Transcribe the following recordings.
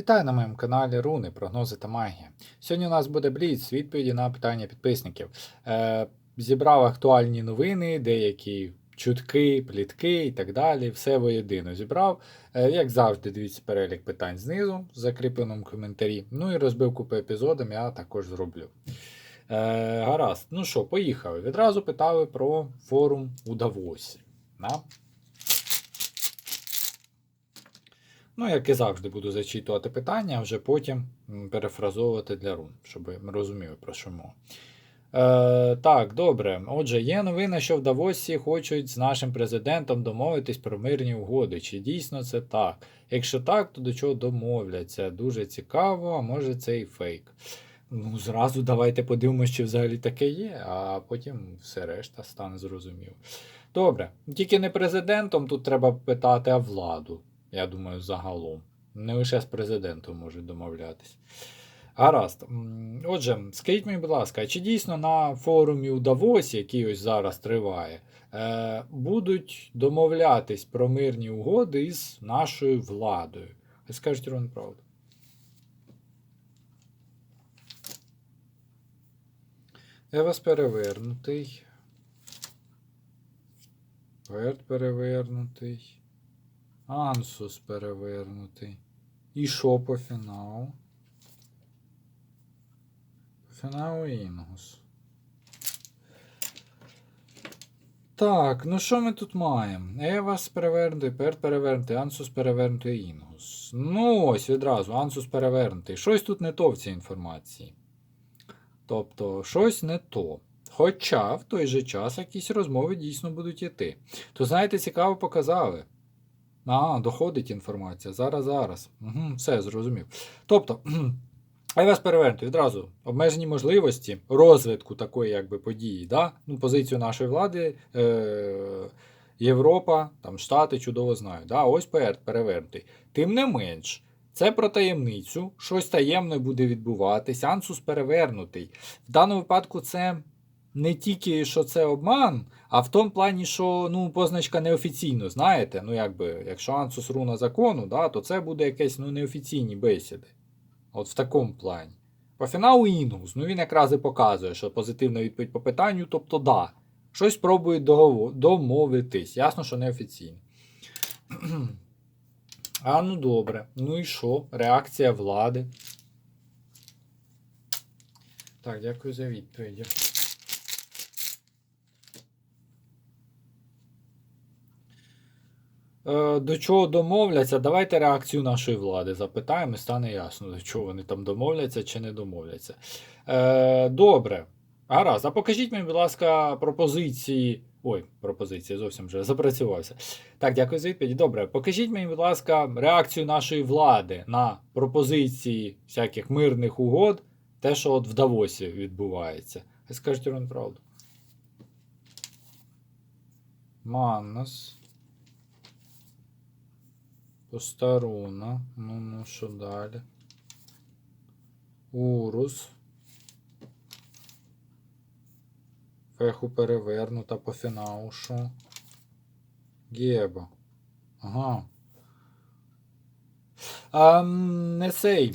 Вітаю на моєму каналі Руни, прогнози та магія. Сьогодні у нас буде бліц відповіді на питання підписників. Е, зібрав актуальні новини, деякі чутки, плітки і так далі. Все воєдино зібрав. Е, як завжди, дивіться перелік питань знизу в закріпленому коментарі. Ну і розбивку по епізодам я також зроблю. Е, гаразд, ну що, поїхали. Відразу питали про форум у Давосі. Да? Ну, як і завжди, буду зачитувати питання, а вже потім перефразовувати для рун, щоб ми розуміли, про що мова. Е, так, добре. Отже, є новина, що в Давосі хочуть з нашим президентом домовитись про мирні угоди. Чи дійсно це так? Якщо так, то до чого домовляться? Дуже цікаво, а може це і фейк. Ну, зразу давайте подивимося, чи взагалі таке є, а потім все решта стане зрозуміло. Добре, тільки не президентом тут треба питати, а владу. Я думаю, загалом. Не лише з президентом можуть домовлятись. Гаразд. Отже, скажіть мені, будь ласка, чи дійсно на форумі у Давосі, який ось зараз триває, е, будуть домовлятись про мирні угоди із нашою владою? Скажіть Рон правду. Евас перевернутий. Верт перевернутий. Ансус перевернутий. І що по фіналу? По фіналу Інгус. Так, ну що ми тут маємо? Евас перевернутий, Перт перевернутий, Ансус перевернутий Інгус. Ну ось відразу, Ансус перевернутий. Щось тут не то в цій інформації. Тобто, щось не то. Хоча в той же час якісь розмови дійсно будуть йти. То, знаєте, цікаво показали. А, доходить інформація. Зараз, зараз. Угу, все, зрозумів. Тобто, я вас перевернути відразу обмежені можливості розвитку такої якби, події. Да? Ну, позицію нашої влади е- Європа, там, Штати чудово знають. Да? Ось ПР перевернутий. Тим не менш, це про таємницю, щось таємне буде відбуватись, ансус перевернутий. В даному випадку це не тільки що це обман, а в тому плані, що ну, позначка неофіційно, знаєте, ну якби, якщо ансус руна закону, да, то це буде якесь ну, неофіційні бесіди. От в такому плані. По фіналу Інгус, ну він якраз і показує, що позитивна відповідь по питанню, тобто да. Щось пробують домовитись. Ясно, що неофіційно. А ну добре. Ну і що? Реакція влади. Так, дякую за відповіді. До чого домовляться? Давайте реакцію нашої влади запитаємо і стане ясно, до чого вони там домовляться чи не домовляться. Е, добре. Гаразд, а покажіть мені, будь ласка, пропозиції. Ой, пропозиції зовсім вже запрацювався. Так, дякую за відповідь. Добре, покажіть мені, будь ласка, реакцію нашої влади на пропозиції всяких мирних угод, те, що от в Давосі відбувається. Скажіть Рон правду. Маннас. Постаруна. Ну, ну, що далі? Урус. Феху перевернута по фіналу. Що? Геба. Ага. А, не цей.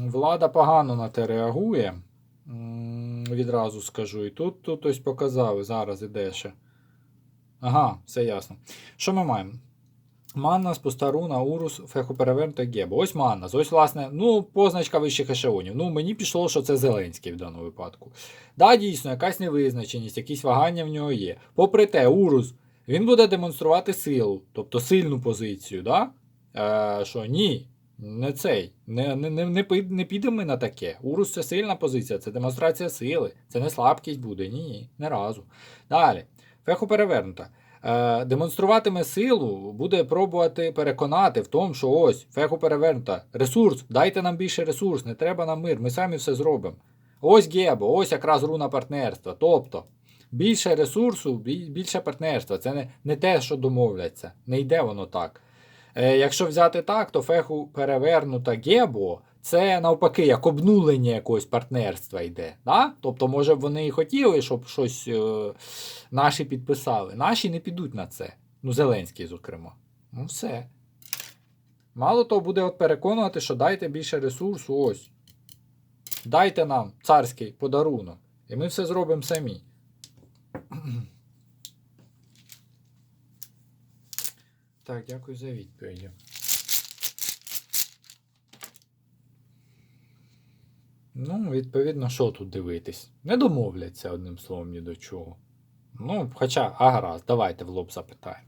Влада погано на те реагує. Відразу скажу. І тут, тут ось показали. Зараз іде ще. Ага, все ясно. Що ми маємо? Маннас, Постаруна, Урус, Феху перевернута Геба. Ось Маннас. Ось, власне, ну, позначка вищих ешелонів. Ну, мені пішло, що це Зеленський в даному випадку. Да, дійсно, якась невизначеність, якісь вагання в нього є. Попри те, Урус, він буде демонструвати силу, тобто сильну позицію, да? Е, що ні, не цей. Не, не, не, не, не підемо ми на таке. Урус це сильна позиція, це демонстрація сили. Це не слабкість буде. Ні, ні, не разу. Далі. Феху перевернута. Е, демонструватиме силу, буде пробувати переконати в тому, що ось феху перевернута. Ресурс, дайте нам більше ресурс, не треба нам мир, ми самі все зробимо. Ось Гебо, ось якраз руна партнерства. Тобто більше ресурсу, більше партнерства. Це не, не те, що домовляться. Не йде воно так. Е, якщо взяти так, то феху перевернута Гебо це навпаки як обнулення якогось партнерства йде. Да? Тобто, може б вони і хотіли, щоб щось е, наші підписали. Наші не підуть на це. Ну, Зеленський, зокрема. Ну, все. Мало того, буде от переконувати, що дайте більше ресурсу, ось. Дайте нам царський подарунок. І ми все зробимо самі. Так, дякую за відповіді. Ну, відповідно, що тут дивитись? Не домовляться одним словом ні до чого. Ну, хоча, а гаразд, давайте в лоб запитаємо.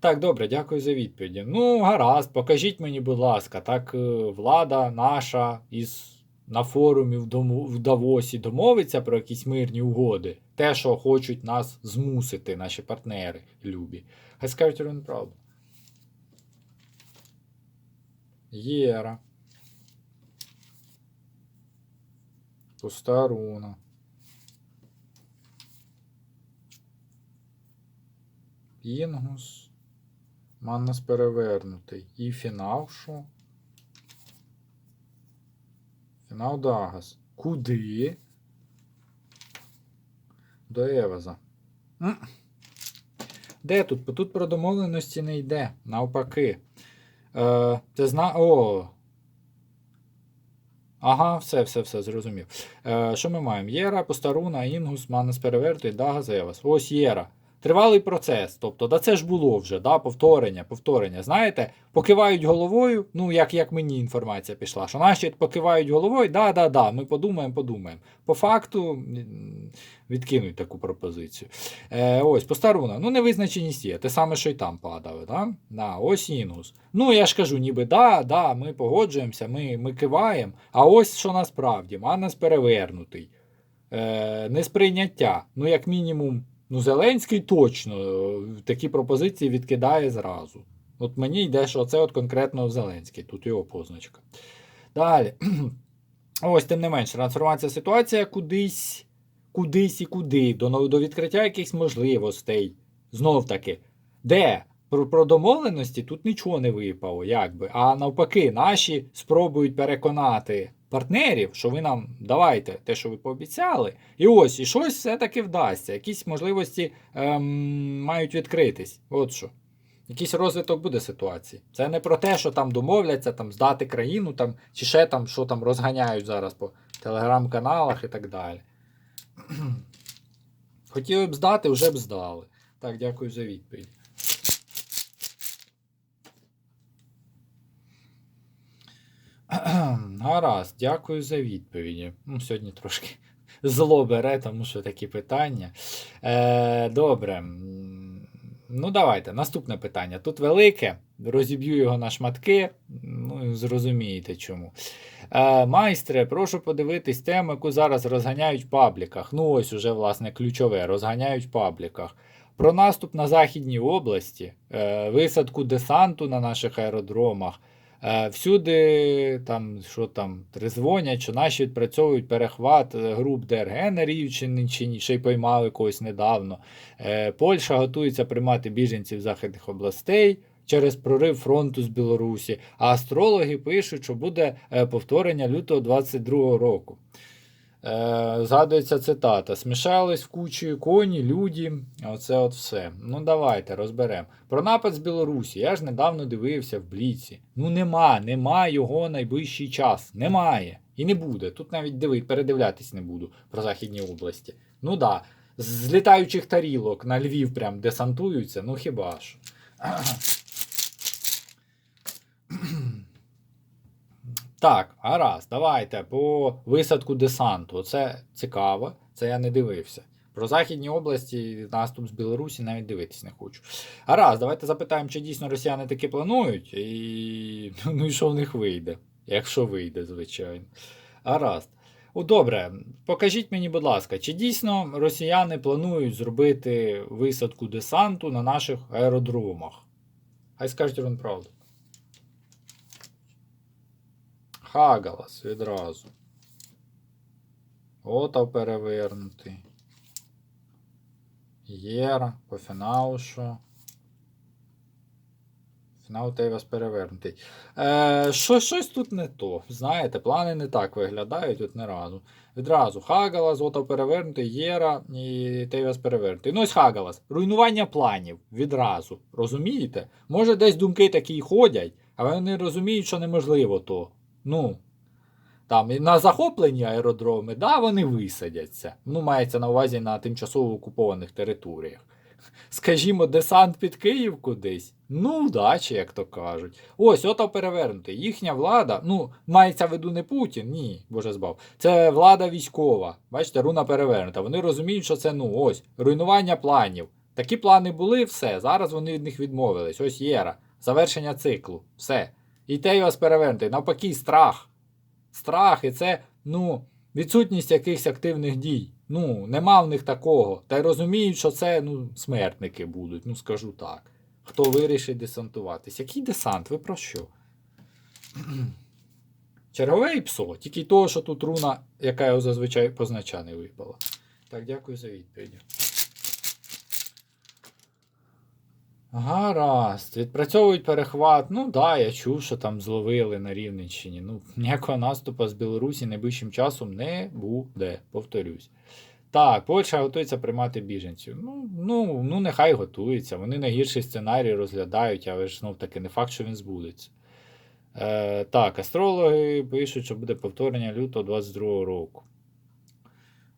Так, добре, дякую за відповіді. Ну, гаразд, покажіть мені, будь ласка, так е, влада наша із на форумі в, дому, в Давосі домовиться про якісь мирні угоди. Те, що хочуть нас змусити, наші партнери любі. Хай скажуть правду. Єра. Пуста руна. Інгус. Маннас перевернутий. І фінал що? Фінал Дагас. Куди? До Еваза. Де тут? Тут про домовленості не йде. Навпаки. Е, ти зна... О. Ага, все, все, все, зрозумів. Е, що ми маємо? Єра, Постаруна, Інгус, Маннес Перевертий, Дага, Зевас. Ось Єра. Тривалий процес. Тобто, да це ж було вже, да, повторення, повторення. Знаєте, покивають головою, ну, як, як мені інформація пішла, що наші покивають головою, да, да, да, ми подумаємо, подумаємо. По факту відкинуть таку пропозицію. Е, ось, Постаруна, ну невизначеність є, те саме, що й там падали. Да? Да, ось Інгус. Ну, я ж кажу, ніби да, да, ми погоджуємося, ми, ми киваємо, а ось що насправді, Маннас перевернутий. Е, несприйняття. Ну, як мінімум, ну, Зеленський точно е, такі пропозиції відкидає зразу. От мені йде, що це от конкретно Зеленський, тут його позначка. Далі. Ось, тим не менш, трансформація ситуація кудись, кудись і куди, до, до відкриття якихось можливостей. Знов таки, де? Про, про домовленості тут нічого не випало, якби. А навпаки, наші спробують переконати партнерів, що ви нам давайте те, що ви пообіцяли. І ось, і щось все-таки вдасться. Якісь можливості ем, мають відкритись. От що. Якийсь розвиток буде ситуації. Це не про те, що там домовляться, там здати країну, там, чи ще там, що там розганяють зараз по телеграм-каналах і так далі. Хотіли б здати, вже б здали. Так, дякую за відповідь. Гаразд, дякую за відповіді. Ну, сьогодні трошки зло бере, тому що такі питання. Е, добре. Ну, давайте. Наступне питання. Тут велике, розіб'ю його на шматки. Ну, зрозумієте чому. Е, майстре, прошу подивитись тему, яку зараз розганяють в пабліках. Ну, ось уже, власне, ключове, розганяють в пабліках. Про наступ на Західній області, е, висадку десанту на наших аеродромах. Е, Всюди там, що там, тризвонять, що наші відпрацьовують перехват е, груп ДРГ на Рівчині, ще й поймали когось недавно. Е, Польща готується приймати біженців західних областей через прорив фронту з Білорусі. А астрологи пишуть, що буде повторення лютого 22-го року. Е, згадується цитата: Смішались в кучі коні, люди. Оце от все. Ну давайте розберемо. Про напад з Білорусі. Я ж недавно дивився в Бліці. Ну нема, нема його найближчий час. Немає. І не буде. Тут навіть диви, передивлятись не буду про Західні області. Ну да. З літаючих тарілок на Львів прям десантуються, ну хіба ж. Так, гаразд, давайте по висадку десанту. Це цікаво, це я не дивився. Про Західні області наступ з Білорусі навіть дивитись не хочу. Гаразд, давайте запитаємо, чи дійсно росіяни таки планують, і ну і що в них вийде, якщо вийде, звичайно. Гаразд. О, добре, покажіть мені, будь ласка, чи дійсно росіяни планують зробити висадку десанту на наших аеродромах? Хай скажуть вам правду. Хагалас відразу. Отав перевернутий. Єра, по фіналу що? Фінал Тейвас перевернутий. Е, що, щось тут не то. Знаєте, плани не так виглядають от не разу. Відразу Хагалас, Отав перевернутий, Єра і Тейвас перевернутий. Ну ось Хагалас. Руйнування планів відразу. Розумієте? Може, десь думки такі ходять. Але вони розуміють, що неможливо то. Ну, там і на захоплені аеродроми, да, вони висадяться. Ну, мається на увазі на тимчасово окупованих територіях. Скажімо, десант під Київ кудись. Ну, удачі, як то кажуть. Ось, ото перевернути. Їхня влада, ну, мається в виду не Путін, ні, боже збав. Це влада військова. Бачите, руна перевернута. Вони розуміють, що це ну ось руйнування планів. Такі плани були, все. Зараз вони від них відмовились. Ось єра. Завершення циклу. Все. І те й вас перевернути. Навпаки, страх. Страх, і це, ну, відсутність якихось активних дій. Ну, нема в них такого. Та й розуміють, що це ну, смертники будуть, ну скажу так. Хто вирішить десантуватись? Який десант? Ви про що? Чергове псо, тільки того, що тут руна, яка його зазвичай познача випала. Так, дякую за відповідь. Гаразд, відпрацьовують перехват. Ну да, я чув, що там зловили на Рівненщині. Ну, ніякого наступу з Білорусі найближчим часом не буде, повторюсь. Так, Польща готується приймати біженців. Ну, ну, ну нехай готується. Вони найгірший сценарій розглядають, але ж знов таки не факт, що він збудеться. Е, так, астрологи пишуть, що буде повторення лютого 22 року.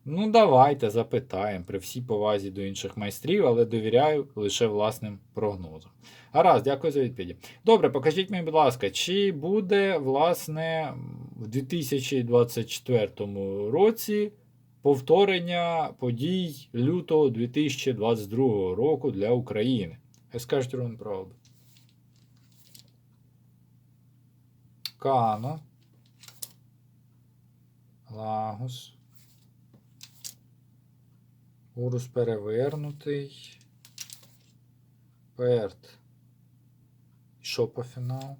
Ну, давайте запитаємо при всій повазі до інших майстрів, але довіряю лише власним прогнозам. Гаразд, дякую за відповіді. Добре, покажіть мені, будь ласка, чи буде, власне, в 2024 році повторення подій лютого 2022 року для України? Скажуть ровно правду. Кано. Лагос. Урус перевернутий. Перт. Що по фіналу?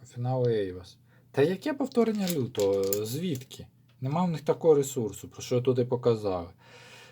По фіналу Ейвас. Та яке повторення лютого? Звідки? Нема в них такого ресурсу, про що тут і показав.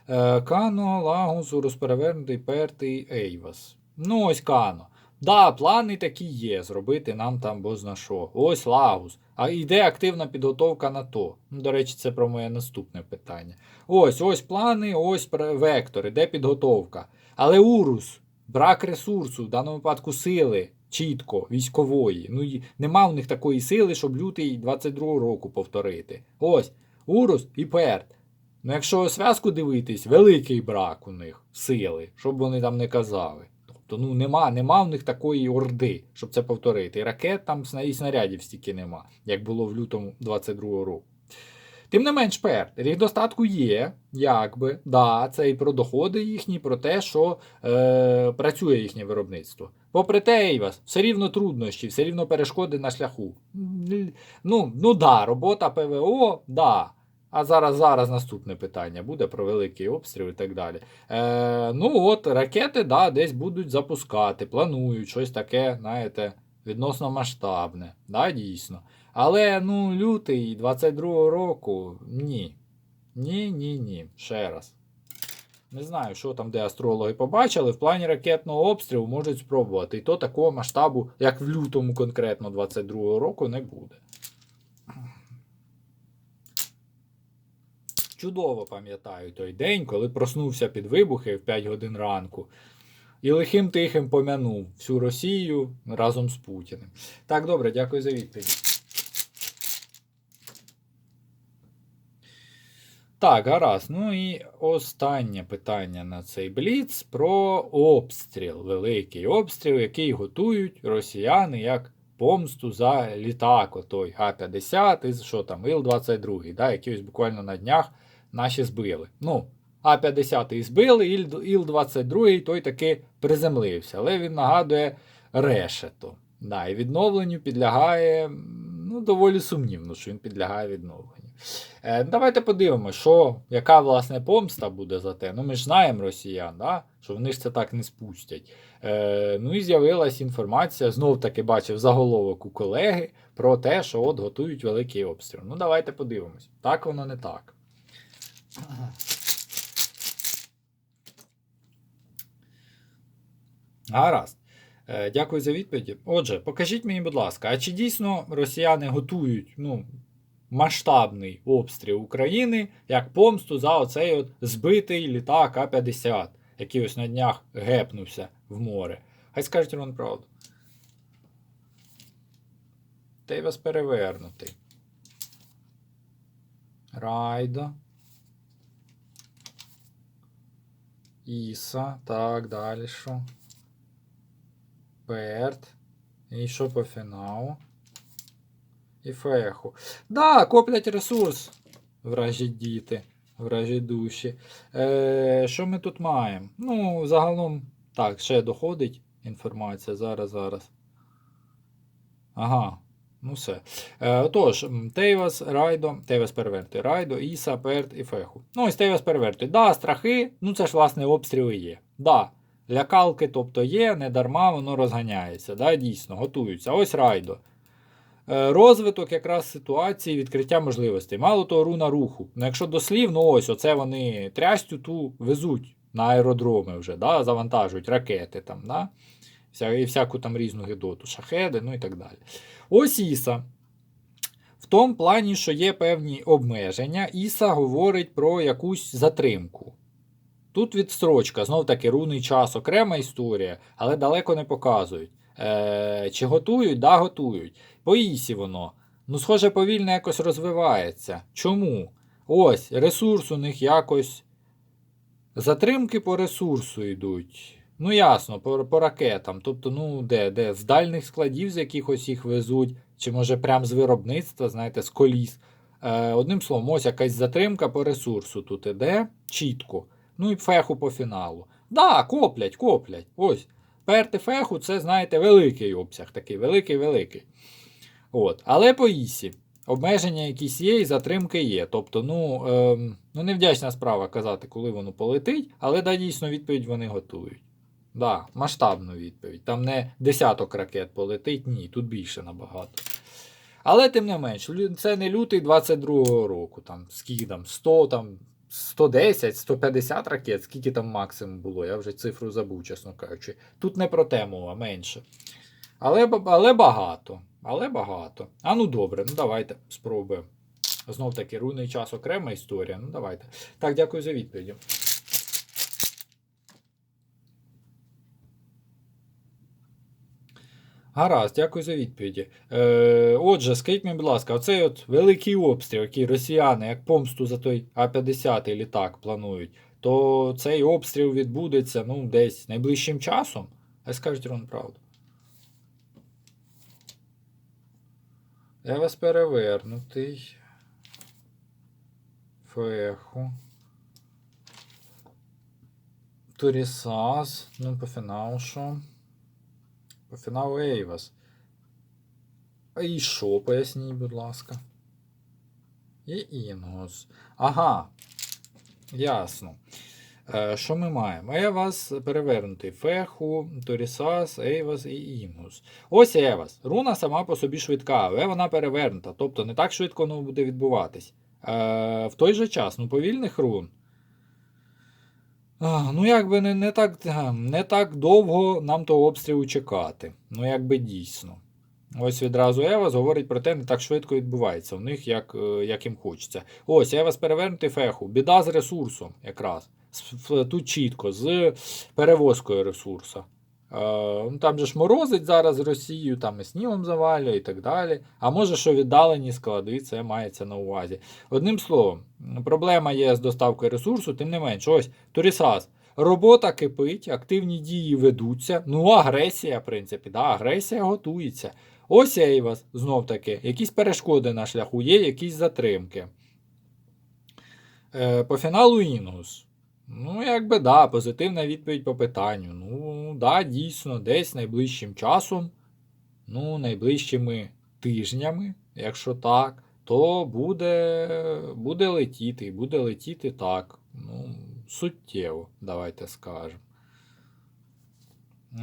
Е, Кано, Лагус, Урус перевернутий, Перт і Ейвас. Ну, ось Кано. Да, плани такі є, зробити нам там бозна що. Ось Лагус. А йде активна підготовка на то. Ну, до речі, це про моє наступне питання. Ось, ось плани, ось вектор, іде підготовка. Але Урус, брак ресурсу, в даному випадку сили, чітко, військової. Ну, нема в них такої сили, щоб лютий 22 року повторити. Ось, Урус і Перт. Ну, якщо зв'язку дивитись, великий брак у них сили, щоб вони там не казали. Тобто, ну нема, нема в них такої орди, щоб це повторити. І ракет там і снарядів стільки нема, як було в лютому 22 року. Тим не менш, пер, рік достатку є, якби, да, це і про доходи їхні, про те, що е, працює їхнє виробництво. Попри те, Ейвас, все рівно труднощі, все рівно перешкоди на шляху. Ну, ну да, робота ПВО, да. А зараз зараз наступне питання буде про великий обстріл і так далі. Е, ну от, ракети да, десь будуть запускати, планують щось таке, знаєте, відносно масштабне. Да, дійсно. Але ну, лютий 22-го року ні. Ні, ні, ні. Ще раз. Не знаю, що там, де астрологи побачили. В плані ракетного обстрілу можуть спробувати. І то такого масштабу, як в лютому конкретно 22-го року, не буде. Чудово пам'ятаю той день, коли проснувся під вибухи в 5 годин ранку. І лихим тихим помянув всю Росію разом з Путіним. Так, добре, дякую за відповідь. Так, гаразд. Ну і останнє питання на цей бліц про обстріл. Великий обстріл, який готують росіяни як помсту за літак, отой А-50 і що там, Іл-22, да, який ось буквально на днях наші збили. Ну, А-50 збили, Іл- Іл-22 той таки приземлився, але він нагадує решето. Да, і відновленню підлягає ну, доволі сумнівно, що він підлягає відновленню. Е, давайте подивимося, що, яка власне помста буде за те. Ну, ми ж знаємо росіян, да? що вони ж це так не спустять. Е, ну і з'явилась інформація, знов таки бачив заголовок у колеги про те, що от готують великий обстріл. Ну, давайте подивимось. Так воно не так. Гаразд. Е, Дякую за відповіді. Отже, покажіть мені, будь ласка, а чи дійсно росіяни готують ну, масштабний обстріл України як помсту за оцей от збитий літак А-50, який ось на днях гепнувся в море? Хай скажуть вам правду. Тейвас перевернутий. Райдо. Іса. Так, далі що? Перт. І що по фіналу? І феху. Да, коплять ресурс. Вражі діти. Вражі душі. Е, що ми тут маємо? Ну, загалом. Так, ще доходить інформація. Зараз, зараз. Ага. Ну все. Е, отож, Тейвас, Райдо, Тейвас перевертий, Райдо, Іса, Перт і Феху. Ну, ось Тейвас перевертий. Да, страхи, ну це ж власне обстріли є. Да, лякалки, тобто є, не дарма воно розганяється. Да, дійсно, готуються. Ось Райдо. Е, розвиток якраз ситуації, відкриття можливостей. Мало того, руна руху. Ну, якщо дослівно, ось оце вони трястю ту везуть на аеродроми вже, да, завантажують ракети там, да, вся, і всяку там різну гидоту, шахеди, ну і так далі. Ось Іса. В тому плані, що є певні обмеження, Іса говорить про якусь затримку. Тут відстрочка, знов таки рунний час, окрема історія, але далеко не показують. Е, чи готують? Да, готують. По Ісі воно. Ну, схоже, повільно якось розвивається. Чому? Ось, ресурс у них якось. Затримки по ресурсу йдуть. Ну, ясно, по, по ракетам. Тобто, ну, де, де? З дальних складів, з якихось їх везуть, чи може прямо з виробництва, знаєте, з коліс. Е, одним словом, ось якась затримка по ресурсу тут іде чітко. Ну і феху по фіналу. Да, коплять, коплять. Ось. Перти феху це, знаєте, великий обсяг, такий великий-великий. От. Але по ісі. Обмеження якісь є і затримки є. Тобто, ну, ем, ну невдячна справа казати, коли воно полетить, але да, дійсно відповідь вони готують. Да, масштабну відповідь. Там не десяток ракет полетить, ні, тут більше набагато. Але тим не менш, це не лютий 22-го року. Там, скільки там, 100, там, 110, 150 ракет, скільки там максимум було, я вже цифру забув, чесно кажучи. Тут не про тему, а менше. Але, але багато. Але багато. А ну добре, ну давайте спробуємо. Знов таки, руйний час окрема історія. Ну давайте. Так, дякую за відповіді. Гаразд, дякую за відповіді. Е, отже, скажіть мені, будь ласка, оцей от великий обстріл, який росіяни як помсту за той А-50 літак планують, то цей обстріл відбудеться ну, десь найближчим часом. А скажіть вам правду. Я вас перевернутий. Феху. Турісас. Ну, по фіналу фіналу Ейвас. А і що, поясніть, будь ласка. І Інгус. Ага. Ясно. Е, що ми маємо? Евас перевернутий. Феху, Торісас, Ейвас і Інгус. Ось Евас. Руна сама по собі швидка, але вона перевернута. Тобто не так швидко воно буде відбуватись. Е, в той же час, ну, повільних рун. Ну, якби не, не, так, не так довго нам того обстрілу чекати. Ну, якби дійсно. Ось відразу Евас говорить про те, не так швидко відбувається. У них як, е, як їм хочеться. Ось, Евас перевернути феху. Біда з ресурсом якраз. Тут чітко, з перевозкою ресурсу. Ну, там же ж морозить зараз Росію, там і снігом завалює і так далі. А може, що віддалені склади, це мається на увазі. Одним словом, проблема є з доставкою ресурсу, тим не менш, ось Турісас. Робота кипить, активні дії ведуться. Ну, агресія, в принципі, да, агресія готується. Ось Ейвас, знов таки, якісь перешкоди на шляху, є якісь затримки. Е, по фіналу Інгус. Ну, якби да, позитивна відповідь по питанню. Ну, да, дійсно, десь найближчим часом, ну, найближчими тижнями, якщо так, то буде, буде летіти, буде летіти так. Ну, суттєво, давайте скажемо.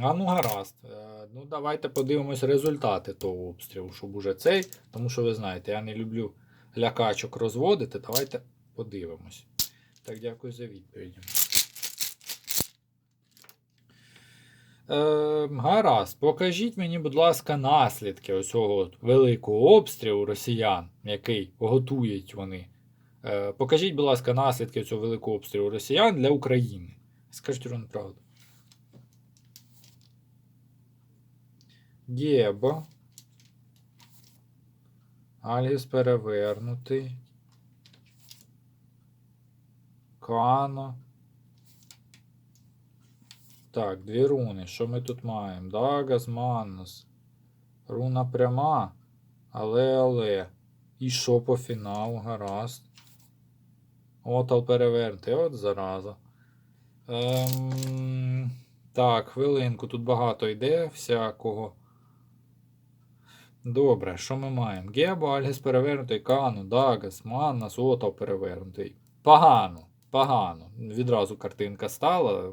А ну гаразд. Е, Ну, давайте подивимось результати того обстрілу, щоб уже цей. Тому що ви знаєте, я не люблю лякачок розводити. Давайте подивимось. Так, дякую за відповідь. Е, гаразд, покажіть мені, будь ласка, наслідки ось цього от великого обстрілу росіян, який готують вони. Е, покажіть, будь ласка, наслідки цього великого обстрілу росіян для України. Скажіть вам правду. Геба. Альгіс перевернутий. Кано. Так, дві руни. Що ми тут маємо? Дагас, Маннус. Руна пряма. Але, але. І що по фіналу? Гаразд. Отал перевернутий. От зараза. Ем, так, хвилинку. Тут багато йде всякого. Добре, що ми маємо? Гебо, Альгіс перевернутий, Кану, Дагас, Маннас, Отал перевернутий. Погано, погано. Відразу картинка стала.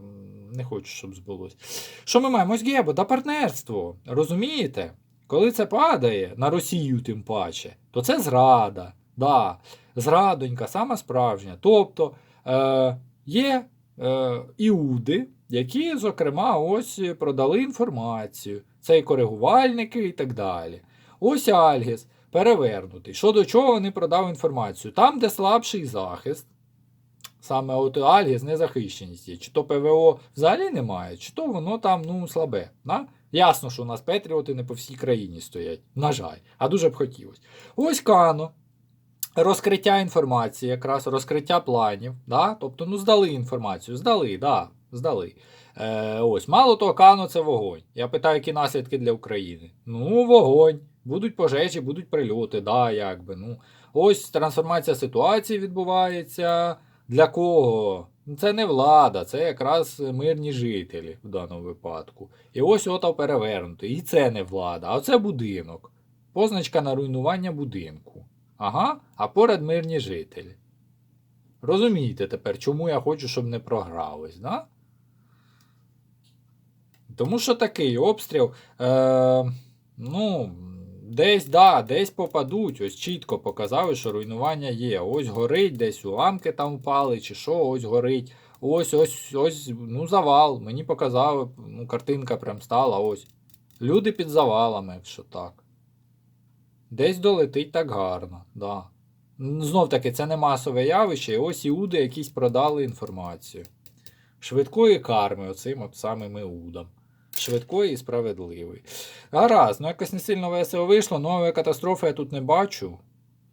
Не хочу, щоб збулось. Що ми маємо? Ось Гебо, да партнерство. Розумієте? Коли це падає, на Росію тим паче, то це зрада. Да, зрадонька, сама справжня. Тобто е, є е, іуди, які, зокрема, ось продали інформацію. Це і коригувальники і так далі. Ось Альгіс перевернутий. Що до чого вони продав інформацію? Там, де слабший захист, саме от Альгіс незахищеність є. Чи то ПВО взагалі немає, чи то воно там ну, слабе. Да? Ясно, що у нас Петріоти не по всій країні стоять. На жаль, а дуже б хотілося. Ось Кано. Розкриття інформації, якраз розкриття планів. Да? Тобто, ну, здали інформацію, здали, да, здали. Е, ось, мало того, Кано це вогонь. Я питаю, які наслідки для України. Ну, вогонь. Будуть пожежі, будуть прильоти, да, якби. Ну. Ось трансформація ситуації відбувається. Для кого? Ну, Це не влада, це якраз мирні жителі в даному випадку. І ось отав перевернутий. І це не влада, а це будинок. Позначка на руйнування будинку. Ага, а поряд мирні жителі. Розумієте тепер, чому я хочу, щоб не програлись, да? Тому що такий обстріл. Е, ну, десь, да, десь попадуть. Ось чітко показали, що руйнування є. Ось горить, десь уламки там впали, чи що, ось горить. Ось, ось, ось, ну, завал. Мені показали, ну, картинка прям стала. Ось. Люди під завалами, якщо так. Десь долетить так гарно, да. Знов таки, це не масове явище, і ось іуди якісь продали інформацію. Швидкої карми, оцим от самим іудам. Швидкої і справедливої. Гаразд, ну якось не сильно весело вийшло, нової катастрофи я тут не бачу.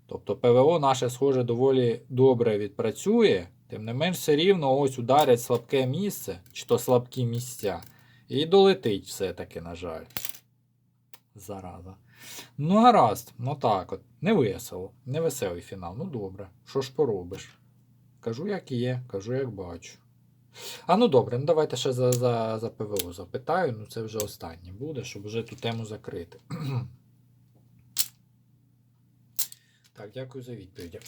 Тобто ПВО наше, схоже, доволі добре відпрацює. Тим не менш, все рівно ось ударять слабке місце, чи то слабкі місця. І долетить все-таки, на жаль. Зараза. Ну, гаразд, ну так от. Не весело. Не веселий фінал. Ну добре. Що ж поробиш? Кажу, як є, кажу, як бачу. А ну добре, ну давайте ще за, за, за ПВО запитаю. Ну це вже останнє буде, щоб вже ту тему закрити. так, дякую за відповіді.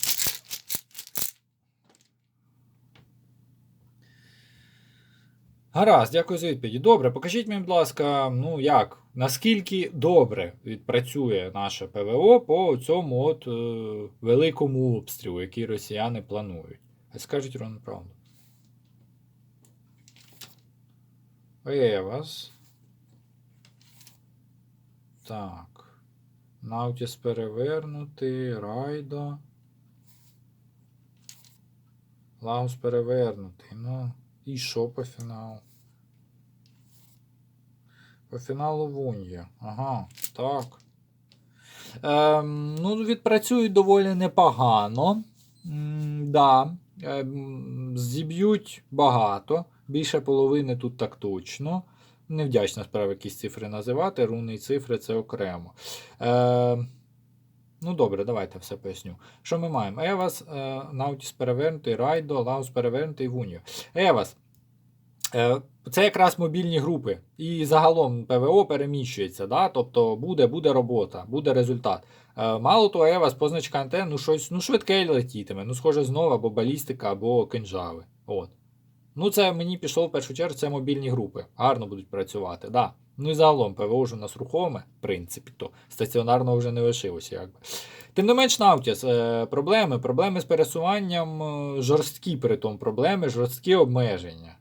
Гаразд, дякую за відповіді. Добре, покажіть мені, будь ласка, ну як, наскільки добре відпрацює наше ПВО по цьому от е, великому обстрілу, який росіяни планують. Скажіть ровно правду. Евас. Так. Наутіс перевернутий. Райдо. Лаус перевернутий. Ну, і що по фіналу? По фіналу Вунья. Ага, так. Ем, ну, відпрацюють доволі непогано. М, да. Ем, зіб'ють багато. Більше половини тут так точно. Невдячна справа якісь цифри називати. Руни і цифри це окремо. Е, ну добре, давайте все поясню. Що ми маємо? Евас, е, Наутіс перевернутий, Райдо, Лаус перевернутий, Вуньо. Евас. Е, це якраз мобільні групи. І загалом ПВО переміщується. Да? Тобто буде, буде робота, буде результат. Е, мало того, Евас, позначка антен, ну щось ну, швидке летітиме. Ну, схоже, знову або балістика, або кинжали. От. Ну, це мені пішло в першу чергу, це мобільні групи. Гарно будуть працювати. Да. Ну і загалом ПВО вже у нас рухоме, в принципі, то стаціонарного вже не лишилося. якби. Тим не менш, Наутіс, е, проблеми. Проблеми з пересуванням е, жорсткі, при тому проблеми, жорсткі обмеження.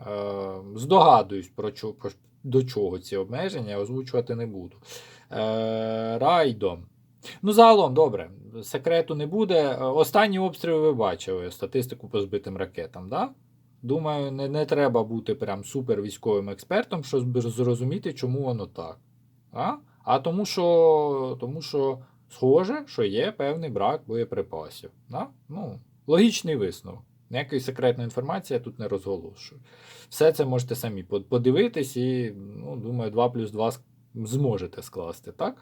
Е, здогадуюсь, про чо, про, до чого ці обмеження, озвучувати не буду. Е, Райдо. Ну, загалом, добре, секрету не буде. Останні обстріли ви бачили статистику по збитим ракетам, да? Думаю, не, не треба бути прям супер військовим експертом, щоб зрозуміти, чому воно так. А, а тому, що, тому що схоже, що є певний брак боєприпасів. Да? Ну, логічний висновок. Ніякої секретної інформації я тут не розголошую. Все це можете самі подивитись і, ну, думаю, 2 плюс 2 зможете скласти, так?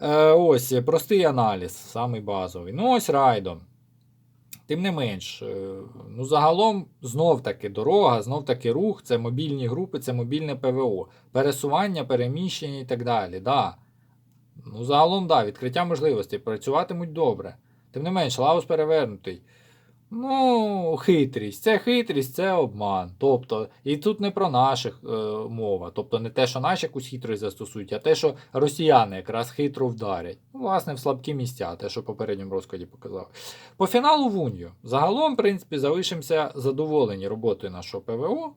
Е, ось, простий аналіз, самий базовий. Ну, ось райдом. Тим не менш, е, ну, загалом знов таки дорога, знов таки рух, це мобільні групи, це мобільне ПВО, пересування, переміщення і так далі. Да. Ну, загалом, да, відкриття можливостей, працюватимуть добре. Тим не менш, лаус перевернутий. Ну, хитрість. Це хитрість, це обман. Тобто, і тут не про наших е, мова. Тобто не те, що наші якусь хитрість застосують, а те, що росіяни якраз хитро вдарять. Ну, власне, в слабкі місця, те, що в попередньому розкладі показав. По фіналу в Унію. Загалом, в принципі, залишимося задоволені роботою нашого ПВО.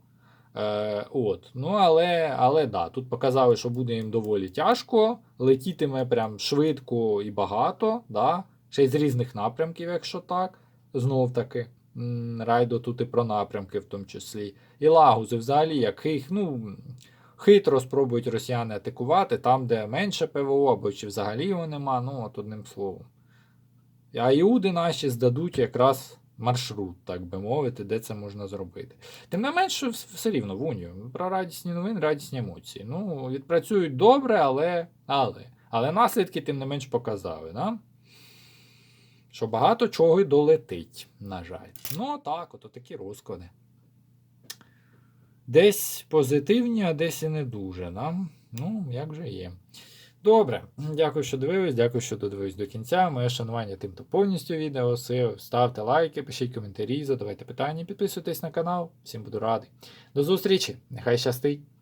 Е, от. Ну, але, але да, тут показали, що буде їм доволі тяжко, летітиме прям швидко і багато, да? ще й з різних напрямків, якщо так. Знов таки. Райдо тут і про напрямки в тому числі. І лагузи взагалі, як їх, ну, хитро спробують росіяни атакувати, там, де менше ПВО, або чи взагалі його нема, ну, от одним словом. А іуди наші здадуть якраз маршрут, так би мовити, де це можна зробити. Тим не менше, все рівно в Унію. Про радісні новини, радісні емоції. Ну, відпрацюють добре, але. Але, але наслідки тим не менш показали. Да? Що багато чого й долетить, на жаль. Ну, так, от такі розклади. Десь позитивні, а десь і не дуже. Да? Ну, як же є. Добре, дякую, що дивились, дякую, що додивились до кінця. Моє шанування тим, хто повністю відео. Ставте лайки, пишіть коментарі, задавайте питання, підписуйтесь на канал. Всім буду радий. До зустрічі! Нехай щастить!